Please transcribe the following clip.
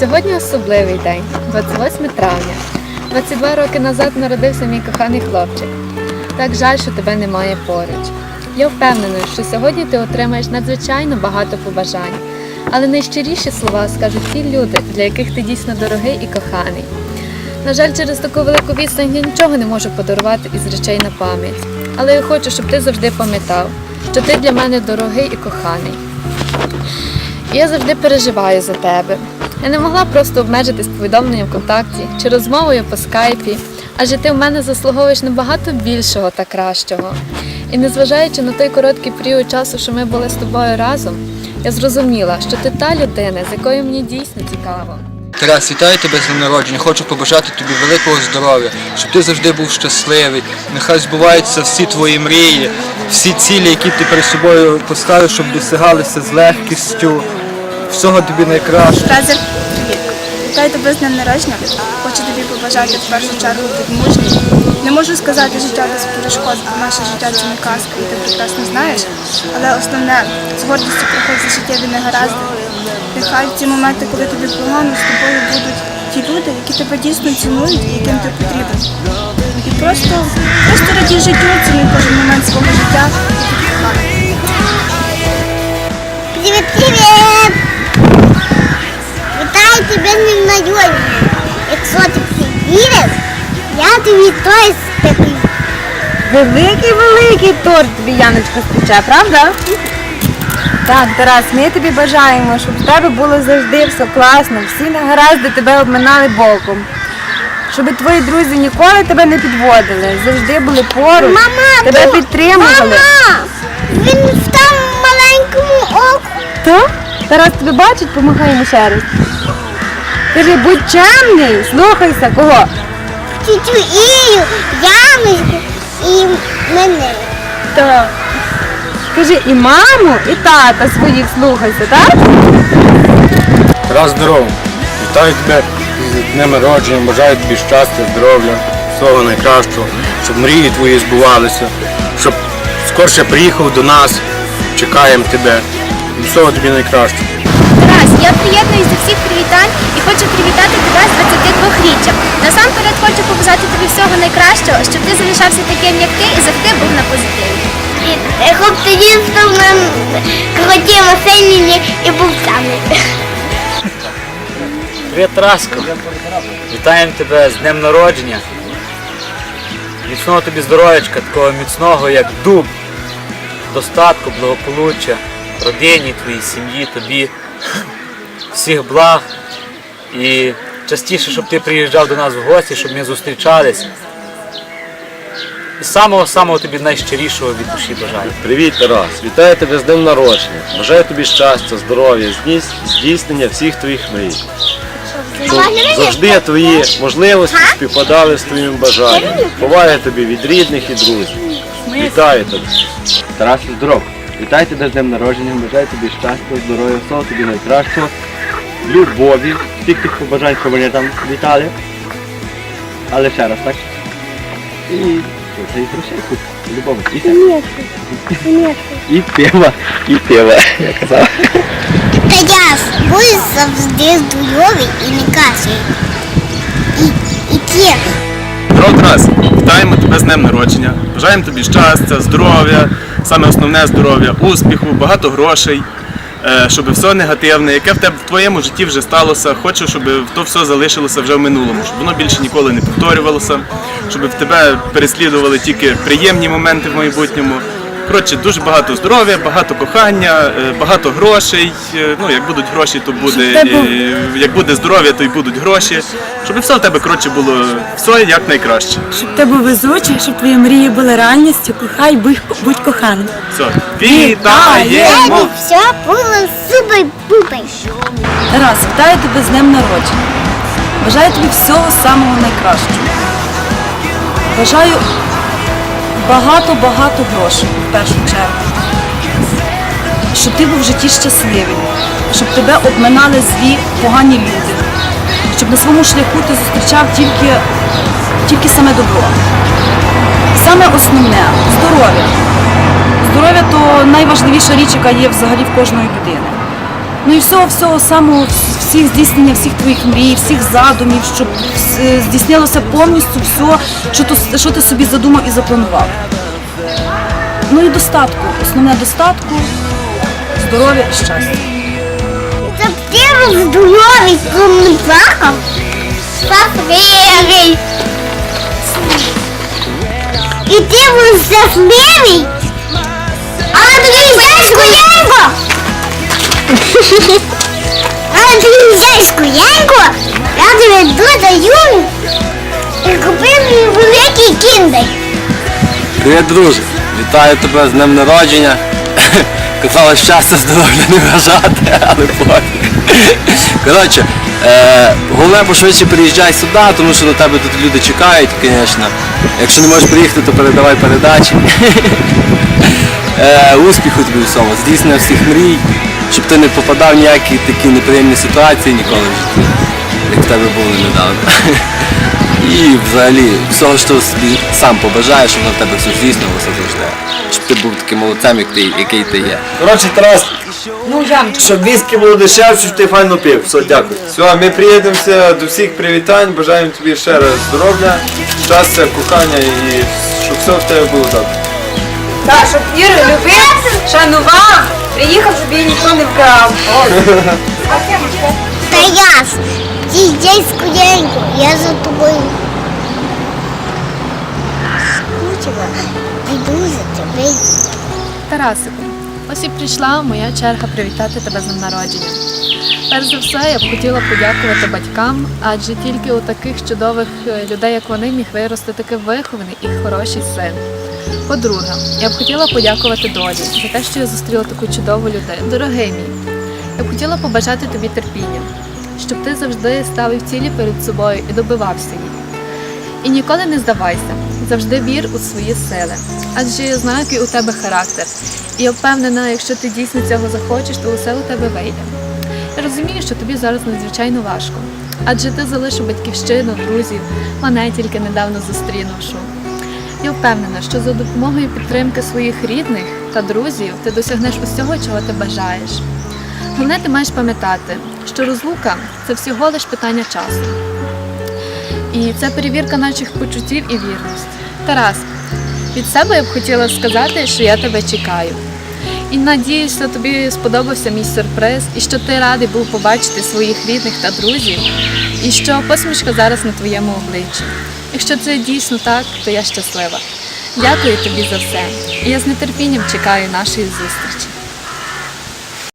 Сьогодні особливий день, 28 травня. 22 роки назад народився мій коханий хлопчик. Так жаль, що тебе немає поруч. Я впевнена, що сьогодні ти отримаєш надзвичайно багато побажань. Але найщиріші слова скажуть ті люди, для яких ти дійсно дорогий і коханий. На жаль, через таку велику відстань я нічого не можу подарувати із речей на пам'ять. Але я хочу, щоб ти завжди пам'ятав, що ти для мене дорогий і коханий. І я завжди переживаю за тебе. Я не могла просто обмежитись повідомленням ВКонтакті чи розмовою по скайпі, адже ти в мене заслуговуєш набагато більшого та кращого. І незважаючи на той короткий період часу, що ми були з тобою разом, я зрозуміла, що ти та людина, з якою мені дійсно цікаво. Тарас, вітаю тебе з народження. Хочу побажати тобі великого здоров'я, щоб ти завжди був щасливий. Нехай збуваються всі твої мрії, всі цілі, які ти перед собою поставив, щоб досягалися з легкістю. Всього тобі найкращого. Фразер, привіт. Вітаю тебе з днем народження. Хочу тобі побажати в першу чергу бути мужнім. Не можу сказати життя без перешкод, бо наше життя це не казка, і ти прекрасно знаєш. Але основне з гордістю проходять життєві негаразди. Нехай в ці моменти, коли тобі погано, з тобою будуть ті люди, які тебе дійсно цінують і яким ти потрібен. І просто, просто раді життю, цінуй кожен момент свого життя. і тобі той такий. Великий великий торт тобі Яночка спече, правда? Так, Тарас, ми тобі бажаємо, щоб в тебе було завжди все класно, всі негаразди тебе обминали боком. Щоб твої друзі ніколи тебе не підводили, завжди були поруч, Мама, тебе то- підтримували. Мама! Він в там маленькому оку. То? Тарас тебе бачить, помагай йому ще раз. Кажи, будь чемний, слухайся, кого? Тітю Ію, Яночку і мене. Так. Скажи і маму, і тата своїх слухайся, так? Раз здорово. Вітаю тебе з днем народження, бажаю тобі щастя, здоров'я, всього найкращого, щоб мрії твої збувалися, щоб скорше приїхав до нас, чекаємо тебе. І всього тобі найкращого. Тарас, я приєднуюсь до всіх привітань і хочу привітати тебе з 22-річчям. Насамперед хочу побажати тобі всього найкращого, щоб ти залишався таким, як ти, і завжди був на позитиві. І Хоч ти їздив на крутій машині і був самий. Привіт, Тараско. Вітаємо тебе з днем народження. Міцного тобі здоров'ячка, такого міцного, як дуб. Достатку, благополуччя, родині твоїй, сім'ї, тобі. Всіх благ. І частіше, щоб ти приїжджав до нас в гості, щоб ми зустрічались. І самого-самого тобі найщирішого від душі бажаю. Привіт, Тарас! Вітаю тебе з днем народження. Бажаю тобі щастя, здоров'я, здійснення всіх твоїх мрій. Щоб завжди твої можливості співпадали з твоїм бажанням. Поваги тобі від рідних і друзів. Вітаю тебе. Тарас, здоров. Вітаю тебе з днем народження, бажаю тобі щастя, здоров'я, всього тобі найкращого, любові, всіх тих побажань, що вони там вітали. Але ще раз, так? І що, це і грошей любові. І все. І пива, і пива, я казав. Тарас, будь завжди здоровий і не кашляй. І, і ті. Здорово, Вітаємо тебе з днем народження. Бажаємо тобі щастя, здоров'я, саме основне здоров'я, успіху, багато грошей. Е, Щоб все негативне, яке в тебе в твоєму житті вже сталося, хочу, щоб то все залишилося вже в минулому, щоб воно більше ніколи не повторювалося, щоб в тебе переслідували тільки приємні моменти в майбутньому. Коротше, дуже багато здоров'я, багато кохання, е, багато грошей. Е, Ну, як будуть гроші, то буде. Як буде здоров'я, то й будуть гроші. Щоб все в тебе коротше було все як найкраще. Щоб ти був везучий, щоб твої мрії були реальністю, кохай, будь, будь коханим. Все. Вітаємо! Все було супер-пупер. Тарас, вітаю тебе з днем народження. Бажаю тобі всього самого найкращого. Бажаю багато-багато грошей в першу чергу. Щоб ти був в житті щасливий, щоб тебе обминали злі погані люди, щоб на своєму шляху ти зустрічав тільки, тільки саме добро. Саме основне здоров'я. Здоров'я то найважливіша річ, яка є взагалі в кожної людини. Ну і всього, всього самого, всіх здійснення всіх твоїх мрій, всіх задумів, щоб здійснилося повністю все, що ти, що ти собі задумав і запланував. Ну і достатку. Основне достатку, здоров'я і щастя. Ти був здоровий, коли плакав. Щасливий. І ти був щасливий. А тобі взяєш кулянку. А тобі взяєш кулянку. Я тобі додаю. І купив мені великий кіндер. Привіт, друже! Вітаю тебе з днем народження. Казали щастя, здоров'я не вважати, але пофіг. Коротше, е, головне пошвидше приїжджай сюди, тому що на тебе тут люди чекають, звісно. Якщо не можеш приїхати, то передавай передачі. Е, успіху тобі всьому, здійснення всіх мрій, щоб ти не попадав в ніякі такі неприємні ситуації ніколи в житті, як в тебе було недавно. І взагалі всього, що собі сам побажаєш, щоб на в тебе все здійснилося завжди. Щоб ти був таким молодцем, як ти, який ти є. Коротше, Тарас, Ну, Яночка. щоб віскі було дешевше, щоб ти файно пив. Все, дякую. Все, ми приєдемося до всіх привітань, бажаємо тобі ще раз здоров'я, щастя, кохання і щоб все в тебе було добре. Так, щоб Іру любив, шанував, приїхав, щоб її ніхто не вкрав. Та ясно. Здесь кулянку, я за тобою. Скучила, піду за тобою. Тарасику, ось і прийшла моя черга привітати тебе з днем народження. Перш за все, я б хотіла подякувати батькам, адже тільки у таких чудових е, людей, як вони, міг вирости такий вихований і хороший син. По-друге, я б хотіла подякувати долі за те, що я зустріла таку чудову людину. Дорогий мій, я б хотіла побажати тобі терпіння, щоб ти завжди ставив цілі перед собою і добивався їх. І ніколи не здавайся, завжди вір у свої сили. Адже я знаю, який у тебе характер. І я впевнена, якщо ти дійсно цього захочеш, то усе у тебе вийде. Я розумію, що тобі зараз надзвичайно важко, адже ти залишив батьківщину, друзів, мене тільки недавно зустрінувши. Я впевнена, що за допомогою підтримки своїх рідних та друзів ти досягнеш усього, чого ти бажаєш. Головне, ти маєш пам'ятати, що розлука це всього лиш питання часу. І це перевірка наших почуттів і вірності. Тарас, від себе я б хотіла сказати, що я тебе чекаю. І надіюся, тобі сподобався мій сюрприз, і що ти радий був побачити своїх рідних та друзів, і що посмішка зараз на твоєму обличчі. Якщо це дійсно так, то я щаслива. Дякую тобі за все. І я з нетерпінням чекаю нашої зустрічі.